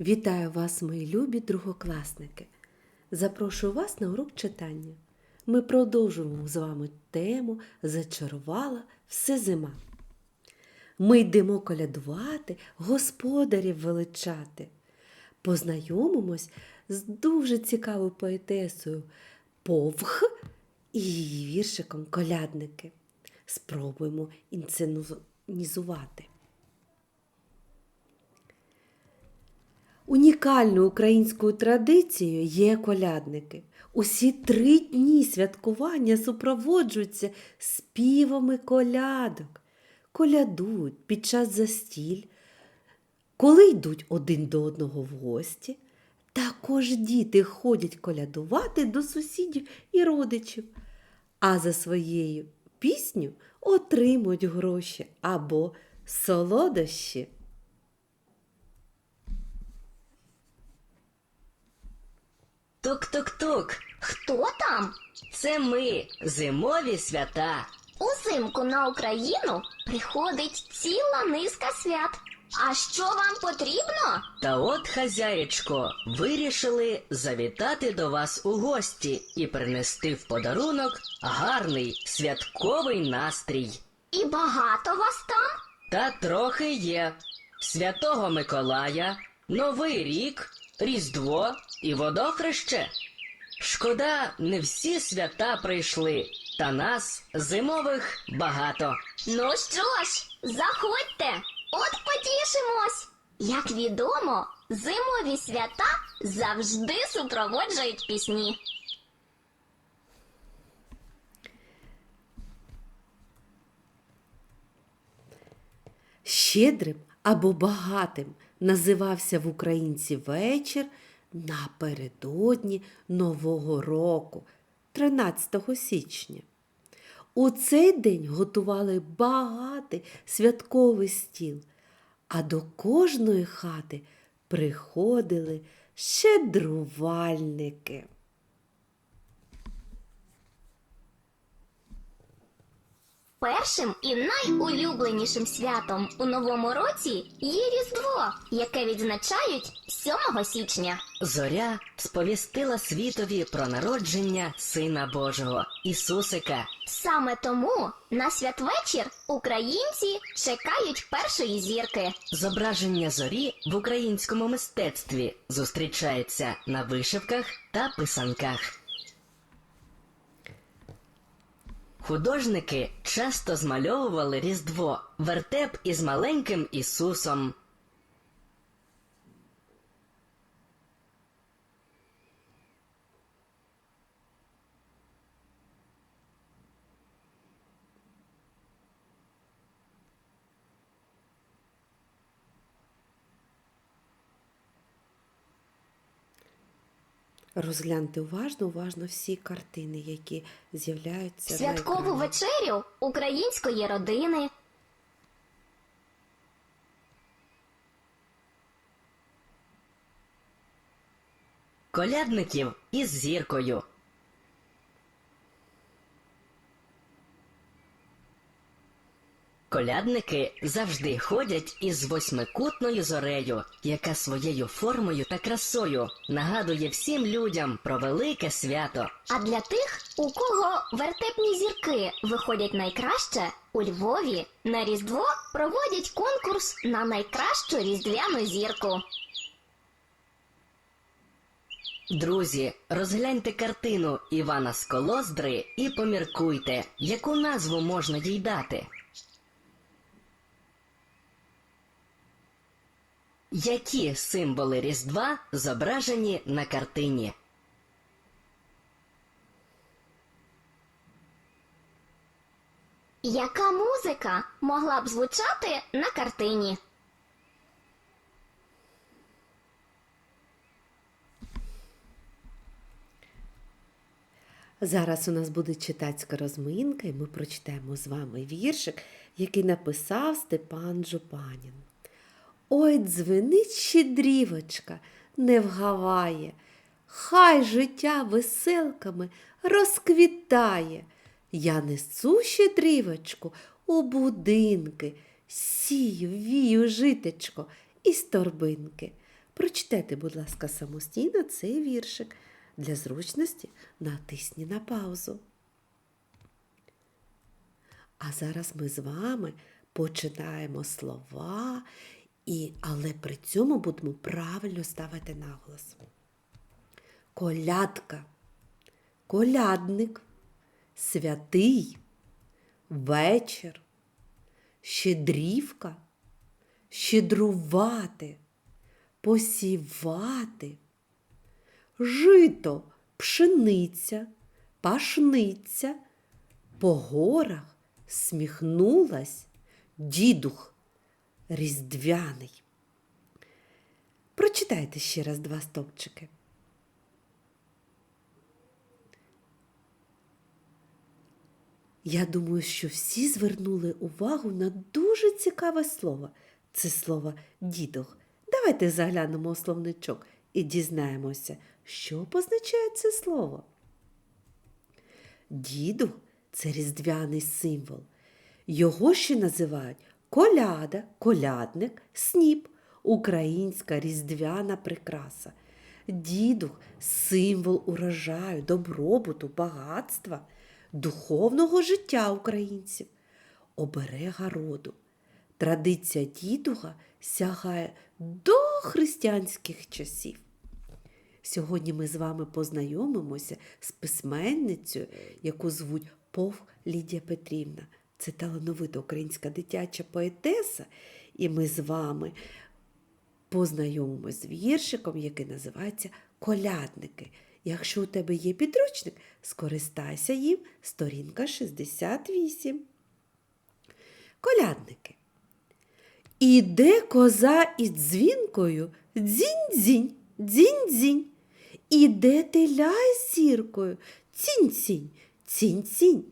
Вітаю вас, мої любі другокласники! Запрошую вас на урок читання. Ми продовжуємо з вами тему Зачарувала все зима. Ми йдемо колядувати, господарів величати. Познайомимось з дуже цікавою поетесою Повх і її віршиком Колядники. Спробуємо інсценізувати. Унікальною українською традицією є колядники. Усі три дні святкування супроводжуються співами колядок, колядують під час застіль, коли йдуть один до одного в гості. Також діти ходять колядувати до сусідів і родичів, а за своєю пісню отримують гроші або солодощі. Тук-тук-тук, Хто там? це ми, зимові свята. Узимку на Україну приходить ціла низка свят. А що вам потрібно? Та от, хазяєчко, вирішили завітати до вас у гості і принести в подарунок гарний святковий настрій. І багато вас там? Та трохи є Святого Миколая, Новий рік, Різдво і водохреще. Шкода, не всі свята прийшли, та нас зимових багато. Ну що ж, заходьте, от потішимось. Як відомо, зимові свята завжди супроводжують пісні. Щедрим або багатим називався в українці вечір напередодні Нового року, 13 січня. У цей день готували багатий святковий стіл, а до кожної хати приходили щедрувальники. Першим і найулюбленішим святом у новому році є Різдво, яке відзначають 7 січня. Зоря сповістила світові про народження Сина Божого Ісусика. Саме тому на святвечір українці чекають першої зірки. Зображення зорі в українському мистецтві зустрічається на вишивках та писанках. Художники часто змальовували Різдво, вертеп із маленьким Ісусом. Розгляньте уважно, уважно всі картини, які з'являються Святкову на вечерю української родини. Колядників із зіркою. Колядники завжди ходять із восьмикутною зорею, яка своєю формою та красою нагадує всім людям про велике свято. А для тих, у кого вертепні зірки виходять найкраще, у Львові на Різдво проводять конкурс на найкращу різдвяну зірку. Друзі, розгляньте картину Івана Сколоздри і поміркуйте, яку назву можна їй дати. Які символи Різдва зображені на картині? Яка музика могла б звучати на картині? Зараз у нас буде читацька розминка, і ми прочитаємо з вами віршик, який написав Степан Жупанін. Ой, дзвенить щедрівочка, не вгаває, хай життя веселками розквітає. Я несу щедрівочку у будинки, сію, вію житечко із торбинки. Прочитайте, будь ласка, самостійно цей віршик. Для зручності натисні на паузу. А зараз ми з вами починаємо слова, і, але при цьому будемо правильно ставити наголос. Колядка, колядник, святий, вечір, щедрівка, щедрувати, посівати, жито, пшениця, пашниця, по горах. Сміхнулась. Дідух різдвяний. Прочитайте ще раз два стовпчики. Я думаю, що всі звернули увагу на дуже цікаве слово. Це слово дідух. Давайте заглянемо у словничок і дізнаємося, що позначає це слово. Дідух це різдвяний символ. Його ще називають коляда, колядник, сніп, українська різдвяна прикраса. Дідух символ урожаю, добробуту, багатства, духовного життя українців, оберега роду. Традиція дідуха сягає до християнських часів. Сьогодні ми з вами познайомимося з письменницею, яку звуть Пов Лідія Петрівна. Це талановита українська дитяча поетеса, і ми з вами познайомимося з віршиком, який називається Колядники. Якщо у тебе є підручник, скористайся їм сторінка 68. Колядники. Іде коза із дзвінкою, дзінь-дзінь, дзінь-дзінь. Іде теля із зіркою, цінь-цінь, цінь-цінь.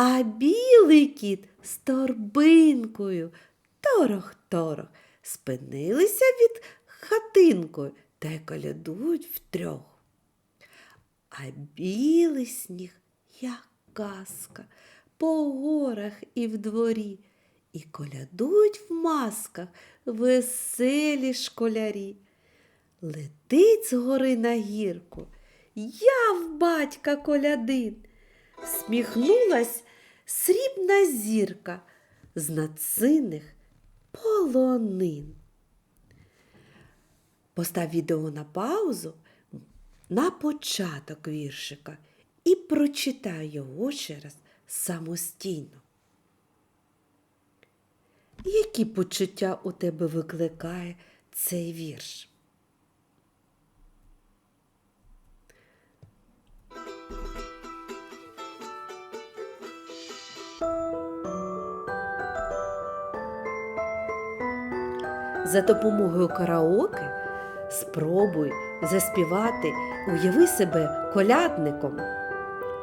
А білий кіт з торбинкою, торох-торох, спинилися від хатинкою та й колядують втрьох. А білий сніг, як казка, по горах і в дворі, і колядують в масках веселі школярі. Летить з гори на гірку, я в батька колядин. Сміхнулась срібна зірка з надсинних полонин. Постав відео на паузу на початок віршика і прочитай його ще раз самостійно. Які почуття у тебе викликає цей вірш? За допомогою караоке спробуй заспівати, уяви себе колядником.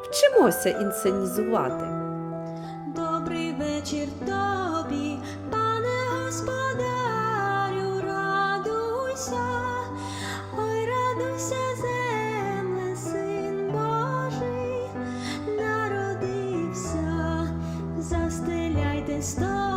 Вчимося інсценізувати. Добрий вечір тобі, пане господарю, радуйся, ой, радуйся, земле, син Божий, народився, застеляйте столи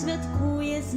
святкує з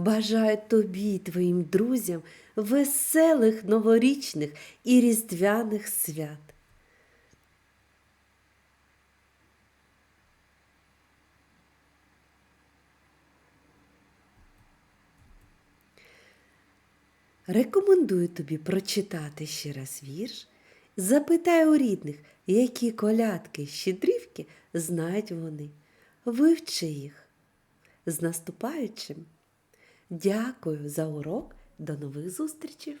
Бажаю тобі й твоїм друзям веселих новорічних і різдвяних свят. Рекомендую тобі прочитати ще раз вірш. Запитай у рідних, які колядки, щедрівки знають вони. Вивчи їх. З наступаючим! Дякую за урок. До нових зустрічей!